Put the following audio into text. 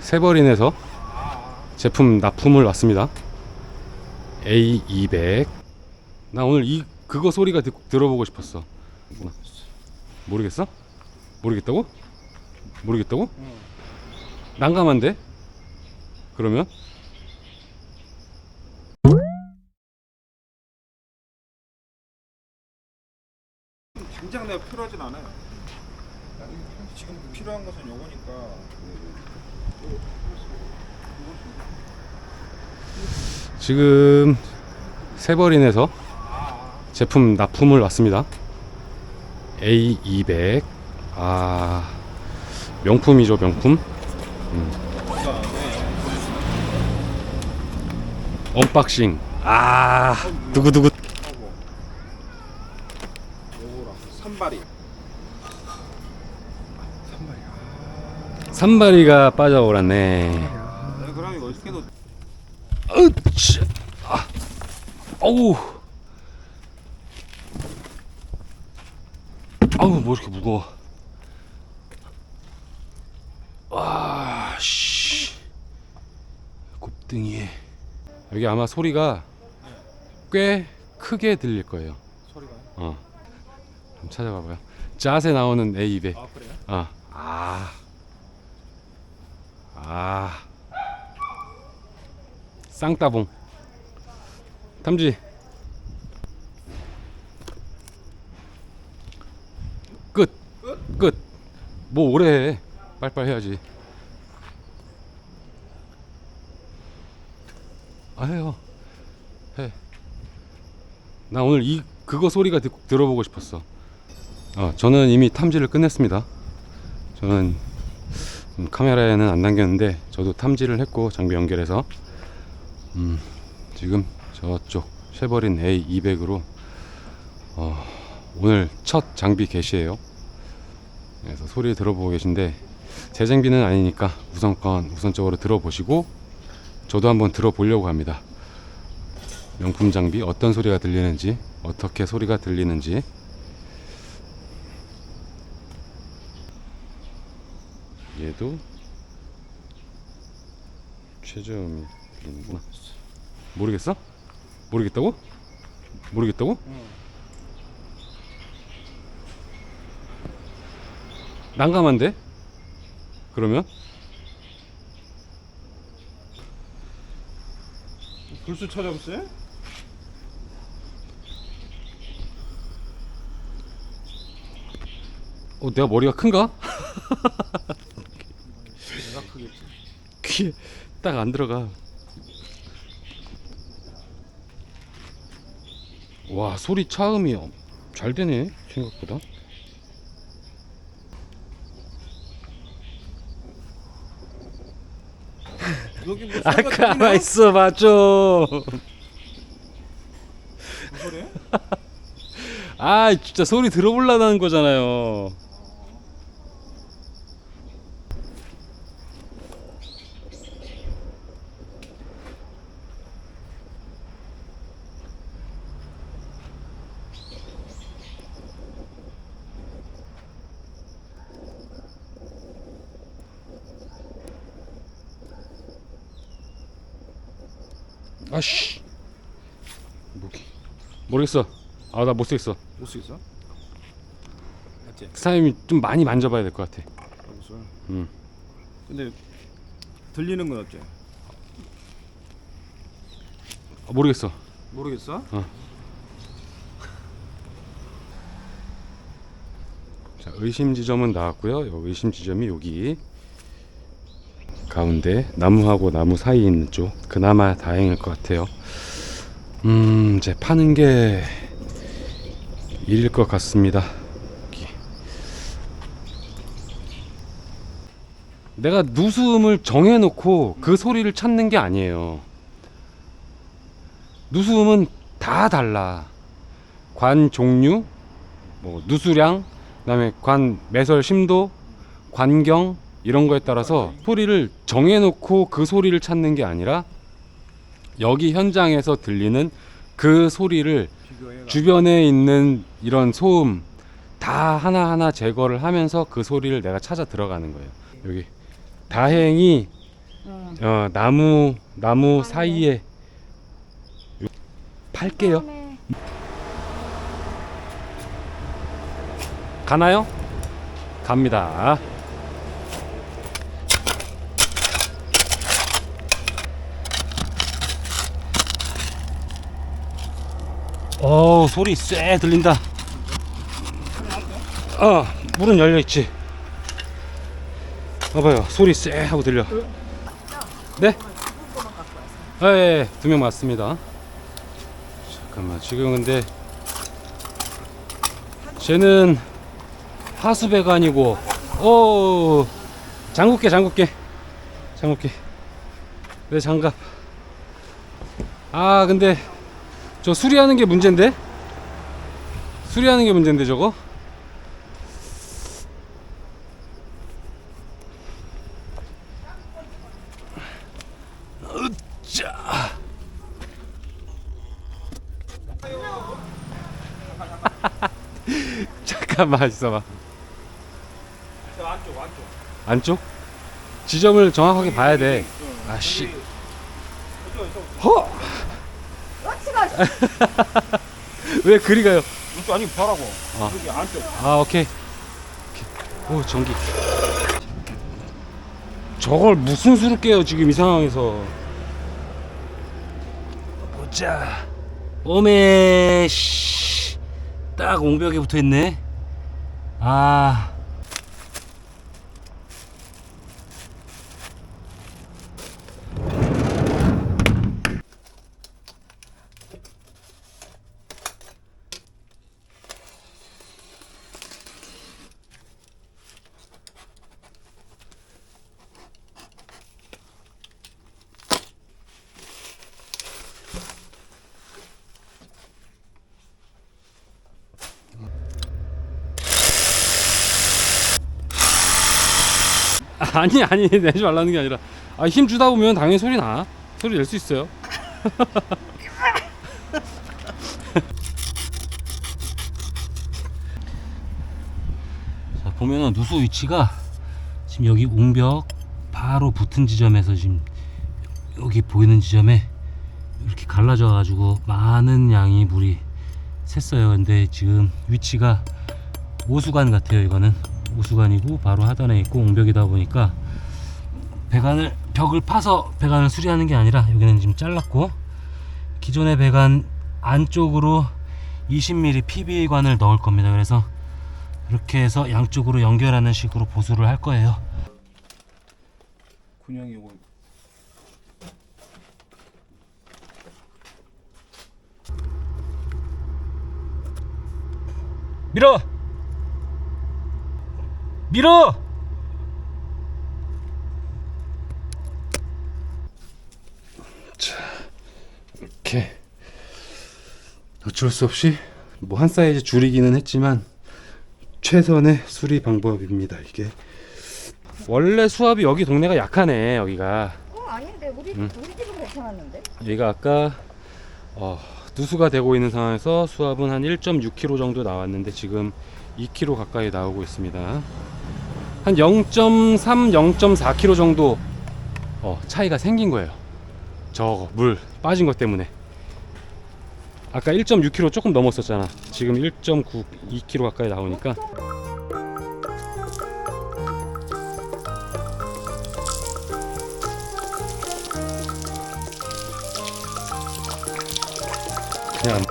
세버린에서 제품 납품을 왔습니다. A200. 나 오늘 이 그거 소리가 듣, 들어보고 싶었어. 모르겠어? 모르겠다고? 모르겠다고? 난감한데? 그러면 당장 내가 필요하진 않아요. 지금 필요한 것은 요거니까. 지금 세버린에서 제품 납품을 왔습니다. A200. 아, 명품이죠, 명품. 언박싱. 아, 두구두구. 하고 요거랑 산발이. 산발이. 산발이가. 내가 그럼 이거 어떻게 도 으쌰. 아, 어우. 아우, 뭐 이렇게 무거워. 와, 씨. 곱등이. 여기 아마 소리가 꽤 크게 들릴 거예요. 소리가? 어. 한번 찾아봐봐요. 잣에 나오는 A200. 아 그래요? 아, 아, 아, 쌍따봉. 탐지. 끝. 끝. 뭐 오래 해. 빨빨 해야지. 아 해요. 해. 나 오늘 이 그거 소리가 듣, 들어보고 싶었어. 어, 저는 이미 탐지를 끝냈습니다. 저는 음, 카메라에는 안 남겼는데 저도 탐지를 했고 장비 연결해서 음, 지금 저쪽 쉐버린 A200으로 어, 오늘 첫 장비 개시예요. 그래서 소리 들어보고 계신데 제 장비는 아니니까 우선권 우선적으로 들어보시고 저도 한번 들어보려고 합니다. 명품 장비 어떤 소리가 들리는지 어떻게 소리가 들리는지 얘도 최저음이 들리는구나 모르겠어? 모르겠다고? 모르겠다고? 난감한데? 그러면? 불수 찾아봤어요? 어 내가 머리가 큰가? 귀에 딱 안 들어가. 와 소리 차음이 엄- 잘 되네 생각보다. 여기 뭐아 가만 들리나? 있어 소리야? 아 진짜 소리 들어볼라는 거잖아요. 아씨 모기 모르겠어 아나못 쓰겠어? 맞지? 사장님이 좀 많이 만져봐야 될 것 같아 무슨? 음. 근데 들리는 건 어째? 아, 모르겠어 모르겠어? 자 의심 지점은 나왔고요 요 의심 지점이 여기 가운데 나무하고 나무 사이에 있는 쪽 그나마 다행일 것 같아요. 음 이제 파는 게 일일 것 같습니다. 여기. 내가 누수음을 정해놓고 그 소리를 찾는 게 아니에요. 누수음은 다 달라. 관 종류 뭐 누수량 그다음에 관 매설 심도 관경 이런 거에 따라서 소리를 정해놓고 그 소리를 찾는 게 아니라 여기 현장에서 들리는 그 소리를. 주변에 있는 이런 소음 다 하나하나 제거를 하면서 그 소리를 내가 찾아 들어가는 거예요. 여기 다행히 어, 나무 나무 사이에 요- 팔게요. 그다음에 가나요? 갑니다. 어 소리 쎄 들린다. 어 문은 열려 있지. 봐봐요 소리 쎄 하고 들려. 네? 아, 예, 예, 두 명 맞습니다. 잠깐만 지금 근데 쟤는 하수배가 아니고 오 장갑게 장갑게 장갑게 내 장갑 아 근데 저 수리하는 게 문제인데 수리하는 게 문제인데 저거 잠깐만 있어봐 저 안쪽 안쪽. 안쪽? 지점을 정확하게 봐야 돼. 아씨. 허! 왜 그리 가요? 이쪽 아니 봐라고. 아. 여기 안쪽. 아 오케이. 오케이. 오 전기. 저걸 무슨 수를 깨요 지금 이 상황에서. 보자. 오메 씨. 딱 옹벽에 붙어 있네. 아. 아니 아니 내지 말라는 게 아니라. 아, 힘 주다 보면 당연히 소리 나. 소리 낼 수 있어요. 자 보면은 누수 위치가 지금 여기 옹벽 바로 붙은 지점에서 지금 여기 보이는 지점에 이렇게 갈라져 가지고 많은 양의 물이 샜어요. 근데 지금 위치가 오수관 같아요 이거는 오수관이고 바로 하단에 있고 옹벽이다 보니까 배관을 벽을 파서 배관을 수리하는 게 아니라 여기는 지금 잘랐고 기존의 배관 안쪽으로 20mm PB관을 넣을 겁니다. 그래서 이렇게 해서 양쪽으로 연결하는 식으로 보수를 할 거예요. 군형이 이거. 밀어 밀어 자 이렇게 어쩔 수 없이 뭐 한 사이즈 줄이기는 했지만 최선의 수리 방법입니다 이게 원래 수압이 여기 동네가 약하네 여기가 어 아닌데 우리 응. 우리 집은 괜찮았는데. 얘가 아까 어, 누수가 되고 있는 상황에서 수압은 한 1.6kg 정도 나왔는데 지금 2kg 가까이 나오고 있습니다. 한 0.3, 0.4kg 정도 어, 차이가 생긴 거예요. 저거 물 빠진 것 때문에. 아까 1.6kg 조금 넘었었잖아. 지금 1.9, 2kg 가까이 나오니까 그냥